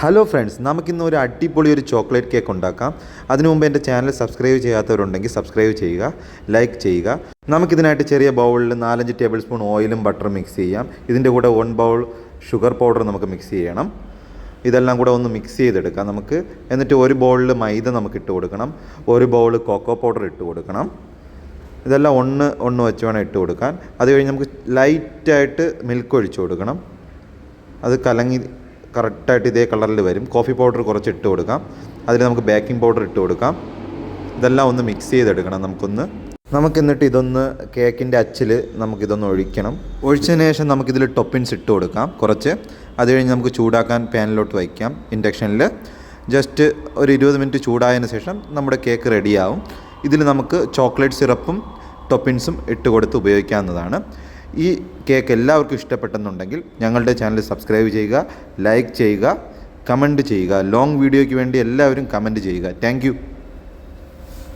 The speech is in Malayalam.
ഹലോ ഫ്രണ്ട്സ് നമുക്കിന്ന് ഒരു അടിപൊളി ഒരു ചോക്ലേറ്റ് കേക്ക് ഉണ്ടാക്കാം. അതിനു മുമ്പ് എന്റെ ചാനൽ സബ്സ്ക്രൈബ് ചെയ്യാത്തവരുണ്ടെങ്കിൽ സബ്സ്ക്രൈബ് ചെയ്യുക ലൈക്ക് ചെയ്യുക. നമുക്കിതിനായിട്ട് ചെറിയ ബൗളിൽ നാലഞ്ച് ടേബിൾ സ്പൂൺ ഓയിലും ബട്ടറും മിക്സ് ചെയ്യാം. ഇതിന്റെ കൂടെ വൺ ബൗൾ ഷുഗർ പൗഡർ നമുക്ക് മിക്സ് ചെയ്യണം. ഇതെല്ലാം കൂടെ ഒന്ന് മിക്സ് ചെയ്തെടുക്കാം നമുക്ക്. എന്നിട്ട് ഒരു ബൗളിൽ മൈദ നമുക്ക് ഇട്ട് കൊടുക്കണം. ഒരു ബൗൾ കോക്കോ പൗഡർ ഇട്ട് കൊടുക്കണം. ഇതെല്ലാം ഒന്ന് ഒന്ന് വെച്ച് വേണം ഇട്ട് കൊടുക്കാൻ. അത് കഴിഞ്ഞ് നമുക്ക് ലൈറ്റായിട്ട് മിൽക്ക് ഒഴിച്ച് കൊടുക്കണം. അത് കലങ്ങി കറക്റ്റായിട്ട് ഇതേ കളറിൽ വരും. കോഫി പൗഡർ കുറച്ച് ഇട്ട് കൊടുക്കാം. അതിൽ നമുക്ക് ബേക്കിംഗ് പൗഡർ ഇട്ട് കൊടുക്കാം. ഇതെല്ലാം ഒന്ന് മിക്സ് ചെയ്തെടുക്കണം നമുക്കൊന്ന്. നമുക്ക് എന്നിട്ട് ഇതൊന്ന് കേക്കിന്റെ അച്ചിൽ നമുക്കിതൊന്ന് ഒഴിക്കണം. ഒഴിച്ചതിന് ശേഷം നമുക്കിതിൽ ടൊപ്പിൻസ് ഇട്ട് കൊടുക്കാം കുറച്ച്. അത് കഴിഞ്ഞ് നമുക്ക് ചൂടാക്കാൻ പാനിലോട്ട് വയ്ക്കാം ഇൻഡക്ഷനിൽ. ജസ്റ്റ് ഒരു ഇരുപത് മിനിറ്റ് ചൂടായതിന് ശേഷം നമ്മുടെ കേക്ക് റെഡിയാവും. ഇതിൽ നമുക്ക് ചോക്ലേറ്റ് സിറപ്പും ടൊപ്പിൻസും ഇട്ട് കൊടുത്ത് ഉപയോഗിക്കാവുന്നതാണ്. ഈ കേക്ക് എല്ലാവർക്കും ഇഷ്ടപ്പെട്ടെന്നുണ്ടെങ്കിൽ ഞങ്ങളുടെ ചാനൽ സബ്സ്ക്രൈബ് ചെയ്യുക ലൈക്ക് ചെയ്യുക കമന്റ് ചെയ്യുക ലോങ് വീഡിയോയ്ക്ക് വേണ്ടി എല്ലാവരും കമന്റ് ചെയ്യുക. താങ്ക്